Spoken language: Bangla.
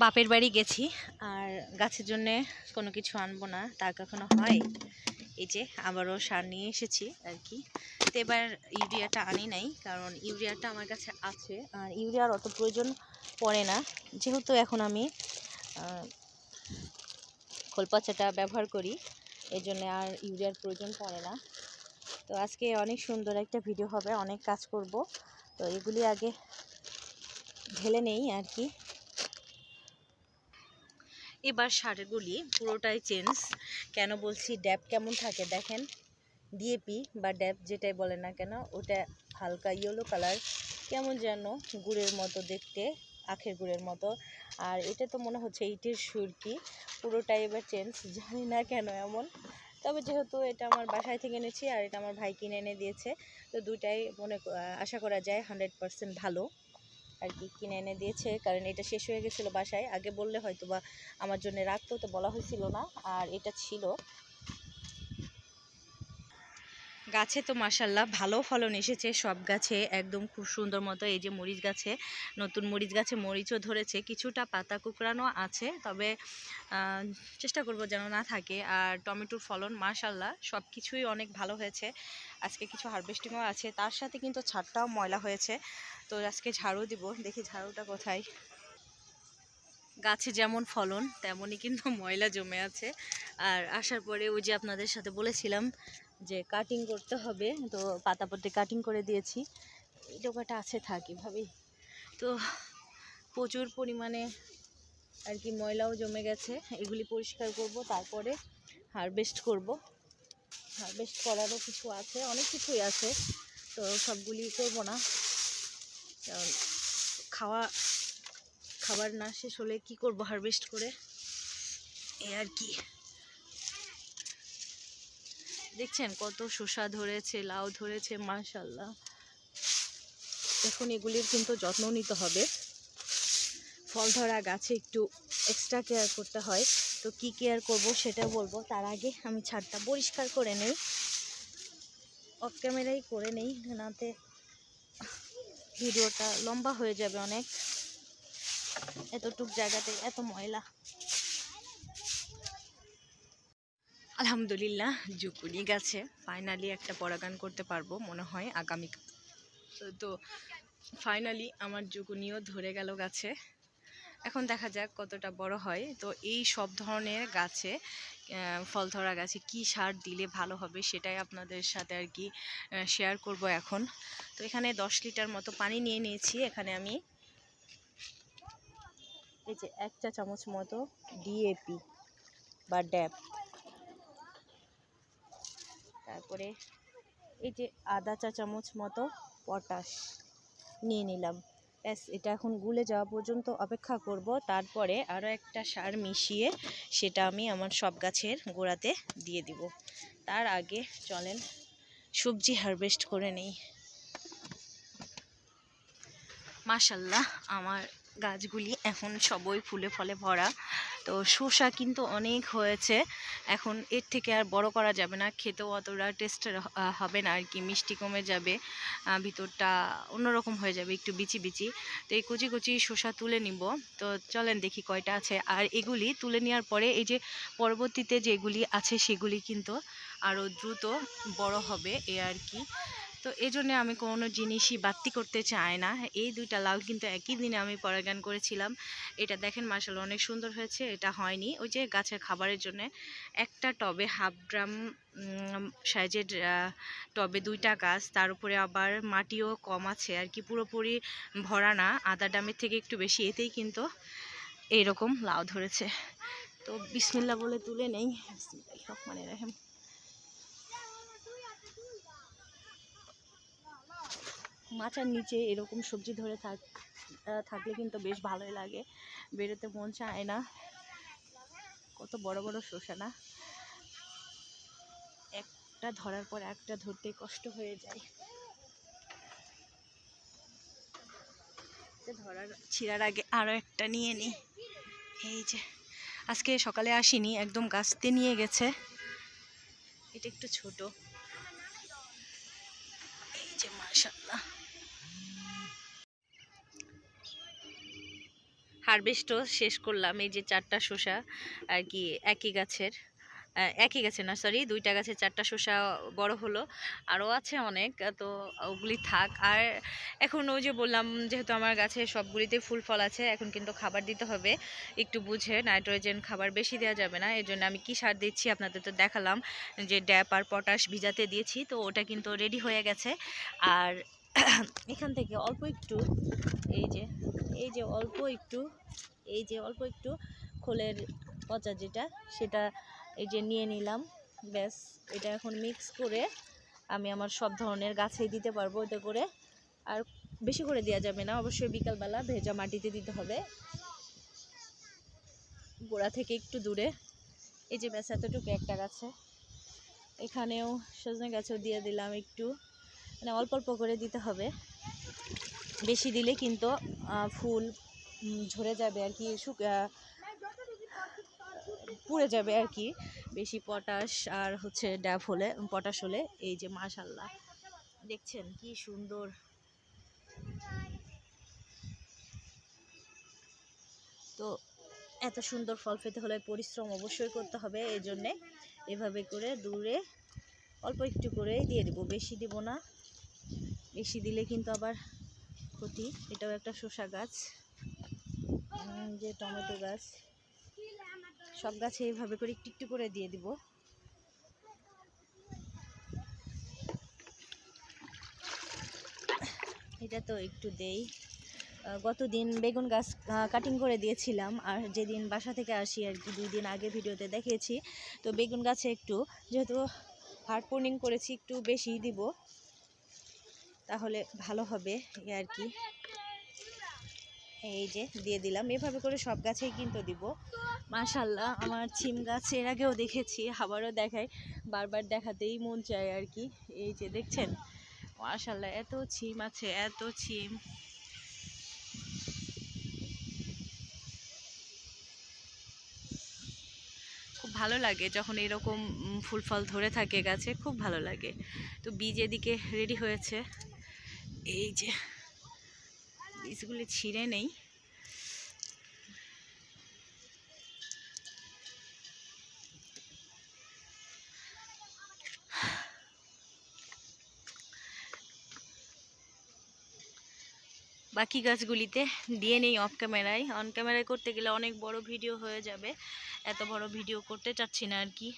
বাপের বাড়ি গেছি, আর গাছের জন্য কোনো কিছু আনব না, তা কখনো হয়? এই যে, আবারও সার নিয়ে এসেছি আর কি। তো এবার ইউরিয়াটা আনি নাই, কারণ ইউরিয়াটা আমার কাছে আছে, আর ইউরিয়ার অত প্রয়োজন পড়ে না। যেহেতু এখন আমি খোলপাচাটা ব্যবহার করি এই জন্য আর ইউরিয়ার প্রয়োজন পড়ে না। তো আজকে অনেক সুন্দর একটা ভিডিও হবে, অনেক কাজ করব। তো এগুলি আগে ঢেলে নেই আর কি। এবার সারগুলি পুরোটাই চেঞ্জ। কেন বলছি ড্যাপ কেমন থাকে দেখেন? ডিএপি বা ড্যাপ যেটাই বলে না কেন, ওটা হালকা ইয়েলো কালার কেমন যেন গুড়ের মতো দেখতে, আখের গুড়ের মতো। আর এটা তো মনে হচ্ছে ইটের সুরকি, পুরোটাই এবার চেঞ্জ, জানি না কেন এমন। তবে যেহেতু এটা আমার বাসায় থেকে এনেছি আর এটা আমার ভাই কিনে এনে দিয়েছে, তো দুটাই মনে আশা করা যায় হান্ড্রেড পার্সেন্ট ভালো। আর কি কিনে এনে দিয়েছে। কারণ এটা শেষ হয়ে গেছিল বাসায়। আগে বললে হয়তো বা আমার জন্য রাখতো, তো বলা হয়েছিল না। আর এটা ছিল। গাছে তো মাসাল্লাহ ভালো ফলন এসেছে। সব গাছে একদম খুব সুন্দর মতো এই যে মরিচ গাছে, নতুন মরিচ গাছে মরিচও ধরেছে। কিছুটা পাতা কুকরানো আছে, তবে চেষ্টা করব যেন না থাকে। আর টমেটোর ফলন মাশাল্লাহ সব কিছুই অনেক ভালো হয়েছে। আজকে কিছু হারভেস্টিংও আছে। তার সাথে কিন্তু ছাদটাও ময়লা হয়েছে। তো আজকে ঝাড়ু দিব। দেখি ঝাড়ুটা কোথায়? গাছে যেমন ফলন, তেমনই কিন্তু ময়লা জমে আছে। আর আসার পরে ওই যে আপনাদের সাথে বলেছিলাম যে কাটিং করতে হবে, তো পাতাপত্তি কাটিং করে দিয়েছি। এই ডোকাটা আছে থাক এভাবেই তো প্রচুর পরিমাণে আর কি ময়লাও জমে গেছে। এগুলি পরিষ্কার করব, তারপরে হারভেস্ট করব। হারভেস্ট করারও কিছু আছে, অনেক কিছুই আছে। তো সবগুলি করব না। খাওয়া, খাবার না শেষ হলে কি করব হারভেস্ট করে? এই আর কি। দেখছেন কত শসা ধরেছে, লাউ ধরেছে মাশাল্লাহ এখন এগুলির কিন্তু যত্ন নিতে হবে। ফল ধরা গাছে একটু এক্সট্রা কেয়ার করতে হয়। তো কি কেয়ার করব সেটা বলব। তার আগে আমি ছাদটা পরিষ্কার করে নেই। অফ ক্যামেরাই করে নেই। নাতে ভিডিওটা লম্বা হয়ে যাবে অনেক। এতটুক জায়গাতে এত ময়লা। আলহামদুলিল্লাহ জুকুনি গাছে। ফাইনালি একটা পরাগান করতে পারব মনে হয় আগামী তো ফাইনালি আমার জুকুনিও ধরে গেল গাছে। এখন দেখা যাক কতটা বড় হয়। তো এই সব ধরনের গাছে ফল ধরা গাছে কি সার দিলে ভালো হবে সেটাই আপনাদের সাথে আর কি শেয়ার করব এখন। তো এখানে দশ লিটার মতো পানি নিয়ে নিয়েছি। এখানে আমি এই যে এক চা চামচ মতো ডিএপি বা ড্যাপ তারপরে এই যে আধা চা চামচ মতো পটাশ নিয়ে নিলাম। ব্যাস, এটা এখন গুলে যাওয়া পর্যন্ত অপেক্ষা করব। তারপরে আরও একটা সার মিশিয়ে সেটা আমি আমার সব গাছের গোড়াতে দিয়ে দিব। তার আগে চলেন সবজি হারভেস্ট করে নেই। মাশাল্লাহ, আমার গাছগুলি এখন সবই ফুলে ফলে ভরা। তো শসা কিন্তু অনেক হয়েছে। এখন এর থেকে আর বড় করা যাবে না। খেতেও অতটা টেস্ট হবে না। আর কি মিষ্টি কমে যাবে ভিতরটা অন্যরকম হয়ে যাবে, একটু বিচি বিচি। তো এই কুচি কুচি শসা তুলে নিব। তো চলেন দেখি কয়টা আছে। আর এগুলি তুলে নেওয়ার পরে এই যে পরবর্তীতে যেগুলি আছে সেগুলি কিন্তু আরও দ্রুত বড় হবে। এ আর কি। তো এই জন্যে আমি কোনো জিনিসই বাড়তি করতে চাই না। এই দুইটা লাউ কিন্তু একই দিনে আমি পরাগান করেছিলাম। এটা দেখেন মার্শাল অনেক সুন্দর হয়েছে, এটা হয়নি। ওই যে গাছের খাবারের জন্য একটা টবে হাফ ড্রাম সাইজের টবে দুইটা গাছ, তার উপরে আবার মাটিও কম আছে। আর কি পুরোপুরি ভরা না, আদা ডামের থেকে একটু বেশি, এতেই কিন্তু এইরকম লাউ ধরেছে। তো বিসমিল্লা বলে তুলে নেই। মানে রাখেন মাচার নিচে এরকম সবজি ধরে থাক থাকলে কিন্তু বেশ ভালোই লাগে। বেরোতে মন চায় না। কত বড় বড় শসা না একটা ধরার পর একটা ধরতে কষ্ট হয়ে যায়। ধরার, ছিঁড়ার আগে আরও একটা নিয়ে নিই এই যে, আজকে সকালে আসিনি, একদম গাছতে নিয়ে গেছে। এটা একটু ছোট। এই যে মাশাল্লাহ হারভেস্টও শেষ করলাম, এই যে চারটা শসা আর কি একই গাছের একই গাছে না সরি দুইটা গাছে চারটা শসা বড় হলো, আরও আছে অনেক, তো ওগুলি থাক। আর এখন ওই যে বললাম, যেহেতু আমার গাছে সবগুলিতে ফুল ফল আছে, এখন কিন্তু খাবার দিতে হবে, একটু বুঝে নাইট্রোজেন খাবার বেশি দেওয়া যাবে না, এর জন্য আমি কি সার দিচ্ছি আপনাদের তো দেখালাম, যে ড্যাপ আর পটাশ ভিজাতে দিয়েছি, তো ওটা কিন্তু রেডি হয়ে গেছে। আর এখান থেকে অল্প একটু, এই যে এই যে অল্প একটু, এই যে অল্প একটু খোলের পচা যেটা, সেটা এই যে নিয়ে নিলাম। ব্যাস, এটা এখন মিক্স করে আমি আমার সব ধরনের গাছেই দিতে পারব এতে করে। আর বেশি করে দেওয়া যাবে না, অবশ্যই বিকালবেলা ভেজা মাটিতে দিতে হবে। গোড়া থেকে একটু দূরে। এই যে ব্যাস, এতটুকু একটা গাছে। এখানেও সজনে গাছেও দিয়ে দিলাম একটু। মানে অল্প অল্প করে দিতে হবে। বেশি দিলে কিন্তু ফুল ঝরে যাবে আর কি পুড়ে যাবে আর কি। বেশি পটাশ আর হচ্ছে ড্যাব হলে, পটাশ হলে এই যে মাশাল্লাহ দেখছেন কি সুন্দর। তো এত সুন্দর ফল পেতে হলে পরিশ্রম অবশ্যই করতে হবে এই জন্যে এভাবে করে দূরে অল্প একটু করে দিয়ে দেবো, বেশি দিব না। বেশি দিলে কিন্তু আবার ক্ষতি। এটাও একটা শসা গাছ। যে টমেটো গাছ। সব গাছে এইভাবে করে একটু একটু করে দিয়ে দিব। এটা তো একটু দেই। আহ, গতদিন বেগুন গাছ কাটিং করে দিয়েছিলাম। আর যেদিন বাসা থেকে আসি আর কি দুই দিন আগে ভিডিওতে দেখিয়েছি। তো বেগুন গাছে একটু যেহেতু হার্ড পোর্নিং করেছি একটু বেশি দিব। তাহলে ভালো হবে আর কি। এই যে, দিয়ে দিলাম। এভাবে করে সব গাছেই কিন্তু দিব। মাশাল্লাহ আমার ছিম গাছ এর আগেও দেখেছি, আবারও দেখাই। বারবার দেখাতেই মন চায় আর কি। এই যে, দেখছেন? মাশাল্লাহ এত ছিম আছে, এত ছিম। খুব ভালো লাগে যখন এরকম ফুল ফল ধরে থাকে গাছে, খুব ভালো লাগে। তো বীজ এদিকে রেডি হয়েছে। এই যে বীজগুলি ছিঁড়ে নেই। বাকি গাছগুলিতে দিয়ে নেই অফ ক্যামেরায় অন ক্যামেরায় করতে গেলে অনেক বড় ভিডিও হয়ে যাবে। এত বড় ভিডিও করতে চাচ্ছি না আর কি।